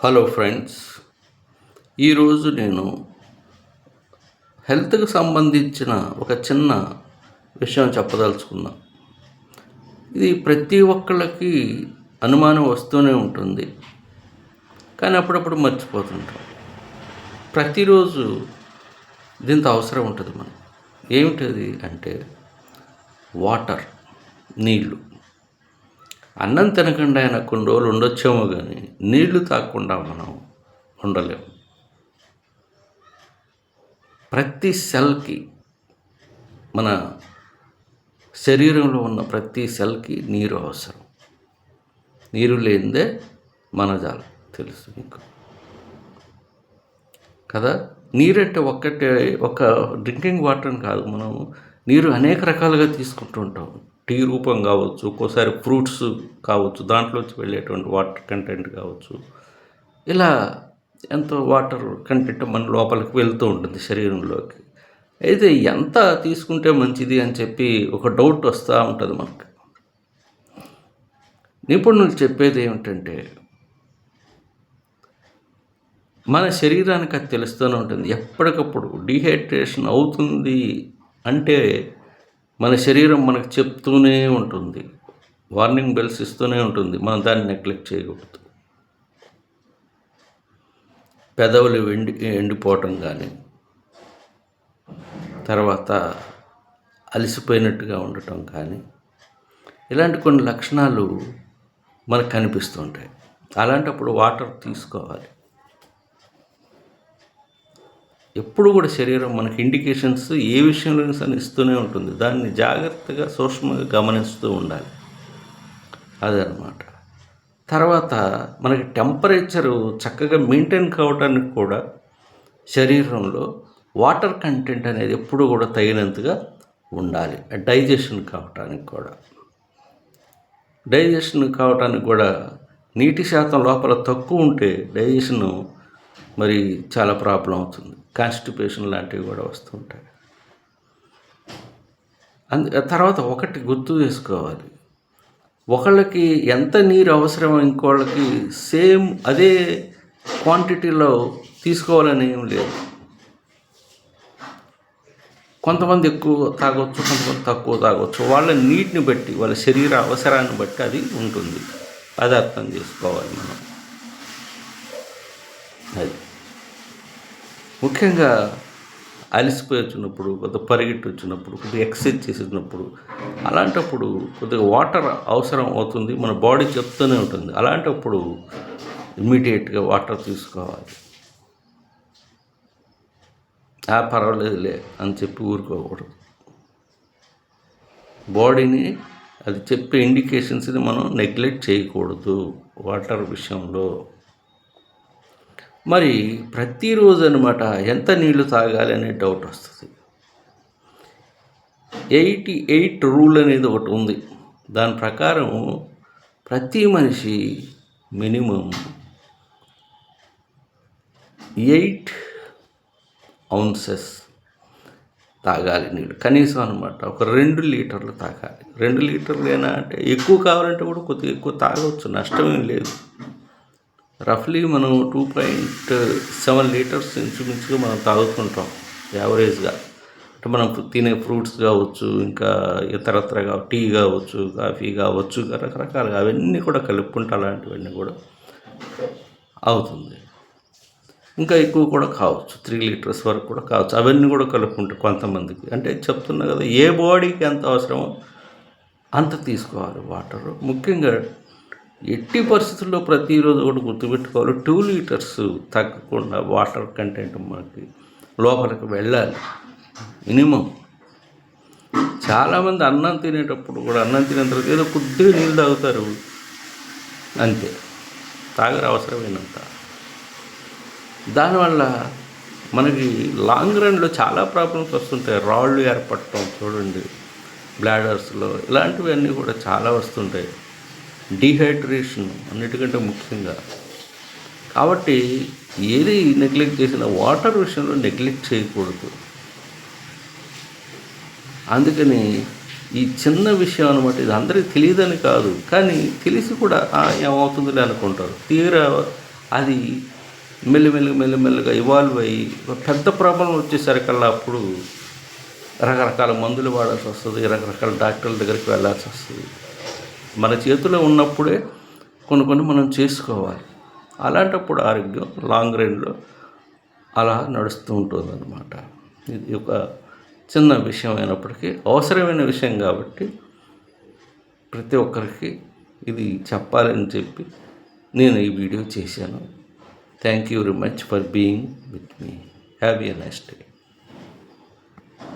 Hello friends ఈరోజు నేను హెల్త్కి సంబంధించిన ఒక చిన్న విషయం చెప్పదలుచుకున్నా ఇది ప్రతి ఒక్కళ్ళకి అనుమానం వస్తూనే ఉంటుంది కానీ అప్పుడప్పుడు మర్చిపోతుంటాం. ప్రతిరోజు దీంతో అవసరం ఉంటుంది మనం ఏమిటది అంటే వాటర్ నీళ్ళు. అన్నం తినకుండా అయినా కొన్ని రోజులు ఉండొచ్చేమో కానీ నీళ్ళు తాకుండా మనం ఉండలేము ప్రతి సెల్కి మన శరీరంలో ఉన్న ప్రతి సెల్కి నీరు అవసరం. నీరు లేనిదే మనజాలం తెలుసు మీకు. కదా? నీరు ఒక్కటే ఒక డ్రింకింగ్ వాటర్ని కాదు. మనము నీరు అనేక రకాలుగా తీసుకుంటూ ఉంటాం టీ రూపం కావచ్చు ఒక్కోసారి ఫ్రూట్స్ కావచ్చు దాంట్లోంచి వెళ్ళేటువంటి వాటర్ కంటెంట్ కావచ్చు. ఇలా ఎంతో వాటర్ కంటెంట్ మన లోపలికి వెళ్తూ ఉంటుంది శరీరంలోకి. అయితే ఎంత తీసుకుంటే మంచిది అని చెప్పి ఒక డౌట్ వస్తూ ఉంటుంది మనకు. నిపుణులు చెప్పేది ఏమిటంటే మన శరీరానికి అది తెలుస్తూనే ఉంటుంది. ఎప్పటికప్పుడు డిహైడ్రేషన్ అవుతుంది అంటే మన శరీరం మనకు చెప్తూనే ఉంటుంది. వార్నింగ్ బెల్స్ ఇస్తూనే ఉంటుంది. మనం దాన్ని నెగ్లెక్ట్ చేయకూడదు. పెదవులు ఎండి ఎండిపోవటం కానీ తర్వాత అలసిపోయినట్టుగా ఉండటం కానీ ఇలాంటి కొన్ని లక్షణాలు మనకు కనిపిస్తుంటాయి అలాంటప్పుడు వాటర్ తీసుకోవాలి. ఎప్పుడు కూడా శరీరం మనకి ఇండికేషన్స్ ఏ విషయంలో సరే ఇస్తూనే ఉంటుంది. దాన్ని జాగ్రత్తగా సూక్ష్మంగా గమనిస్తూ ఉండాలి. అదనమాట తర్వాత మనకి టెంపరేచరు చక్కగా మెయింటైన్ కావడానికి కూడా శరీరంలో వాటర్ కంటెంట్ అనేది ఎప్పుడు కూడా తగినంతగా ఉండాలి. డైజెషన్ కావటానికి కూడా. డైజెషన్ కావటానికి కూడా నీటి శాతం లోపల తక్కువ ఉంటే డైజెషన్ మరి చాలా ప్రాబ్లం అవుతుంది. కాన్స్టిపేషన్ లాంటివి కూడా వస్తుంటాయి. అందు తర్వాత ఒకటి గుర్తు చేసుకోవాలి. ఒకళ్ళకి ఎంత నీరు అవసరమో ఇంకోళ్ళకి సేమ్ అదే క్వాంటిటీలో తీసుకోవాలని ఏం లేదు. కొంతమంది ఎక్కువ తాగొచ్చు కొంతమంది తక్కువ తాగొచ్చు. వాళ్ళ నీటిని బట్టి వాళ్ళ శరీర అవసరాన్ని బట్టి అది ఉంటుంది. అది అర్థం చేసుకోవాలి మనం. అది. ముఖ్యంగా అలసిపోయి వచ్చినప్పుడు కొద్దిగా పరిగెట్టి వచ్చినప్పుడు కొద్దిగా ఎక్సర్సైజ్ చేసినప్పుడు అలాంటప్పుడు కొద్దిగా వాటర్ అవసరం అవుతుంది మన బాడీ చెప్తూనే ఉంటుంది. అలాంటప్పుడు ఇమ్మీడియట్గా వాటర్ తీసుకోవాలి. ఆ పర్వాలేదులే అని చెప్పి ఊరుకోకూడదు. బాడీని అది చెప్పే ఇండికేషన్స్ని మనం నెగ్లెక్ట్ చేయకూడదు వాటర్ విషయంలో. మరి ప్రతిరోజు అనమాట ఎంత నీళ్ళు తాగాలి అనే డౌట్ వస్తుంది. ఎయిటీ ఎయిట్ రూల్ అనేది ఒకటి ఉంది. దాని ప్రకారం ప్రతి మనిషి మినిమం ఎయిట్ ఔన్సెస్ తాగాలి నీళ్ళు కనీసం అనమాట ఒక రెండు లీటర్లు తాగాలి. రెండు లీటర్లు అయినా అంటే ఎక్కువ కావాలంటే కూడా కొద్దిగా ఎక్కువ తాగవచ్చు. నష్టమేం లేదు. రఫ్లీ మనం టూ పాయింట్ సెవెన్ లీటర్స్ ఇంచుమించుగా మనం తాగుతుంటాం యావరేజ్గా. అంటే మనం తినే ఫ్రూట్స్ కావచ్చు ఇంకా ఇతరత్ర టీ కావచ్చు కాఫీ కావచ్చు రకరకాలుగా అవన్నీ కూడా కలుపుకుంటా అలాంటివన్నీ కూడా అవుతుంది. ఇంకా ఎక్కువ కూడా కావచ్చు త్రీ లీటర్స్ వరకు కూడా కావచ్చు అవన్నీ కూడా కలుపుకుంటాం కొంతమందికి. అంటే చెప్తున్నా కదా ఏ బాడీకి ఎంత అవసరమో అంత తీసుకోవాలి వాటరు. ముఖ్యంగా ఎట్టి పరిస్థితుల్లో ప్రతిరోజు కూడా గుర్తుపెట్టుకోవాలి. టూ లీటర్స్ తగ్గకుండా వాటర్ కంటెంట్ మనకి లోపలికి వెళ్ళాలి. మినిమం. చాలామంది అన్నం తినేటప్పుడు కూడా అన్నం తినేంత ఏదో కొద్దిగా నీళ్ళు తాగుతారు. అంతే. తాగరు అవసరమైనంత. దానివల్ల మనకి లాంగ్ రన్లో చాలా ప్రాబ్లమ్స్ వస్తుంటాయి. రాళ్ళు ఏర్పడటం చూడండి. బ్లాడర్స్లో ఇలాంటివన్నీ కూడా చాలా వస్తుంటాయి. డీహైడ్రేషన్ అన్నిటికంటే ముఖ్యంగా. కాబట్టి ఏది నెగ్లెక్ట్ చేసిన వాటర్ విషయంలో నెగ్లెక్ట్ చేయకూడదు. అందుకని ఈ చిన్న విషయం అనమాట ఇది అందరికీ తెలియదని కాదు. కానీ తెలిసి కూడా "ఆ, ఏమవుతుందిలే అనుకుంటారు. తీరా అది మెల్లిమెల్లిగా మెల్లిమెల్లిగా ఇవాల్వ్ అయ్యి ఒక పెద్ద ప్రాబ్లం వచ్చేసరికల్లా అప్పుడు రకరకాల మందులు వాడాల్సి వస్తుంది రకరకాల డాక్టర్ల దగ్గరికి వెళ్ళాల్సి వస్తుంది. మన చేతిలో ఉన్నప్పుడే కొన్ని కొన్ని మనం చేసుకోవాలి. అలాంటప్పుడు ఆరోగ్యం లాంగ్ రైన్లో అలా నడుస్తూ ఉంటుంది అనమాట ఇది ఒక చిన్న విషయం అయినప్పటికీ అవసరమైన విషయం కాబట్టి ప్రతి ఒక్కరికి ఇది చెప్పాలని చెప్పి నేను ఈ వీడియో చేశాను. Thank you very much for being with me have a next day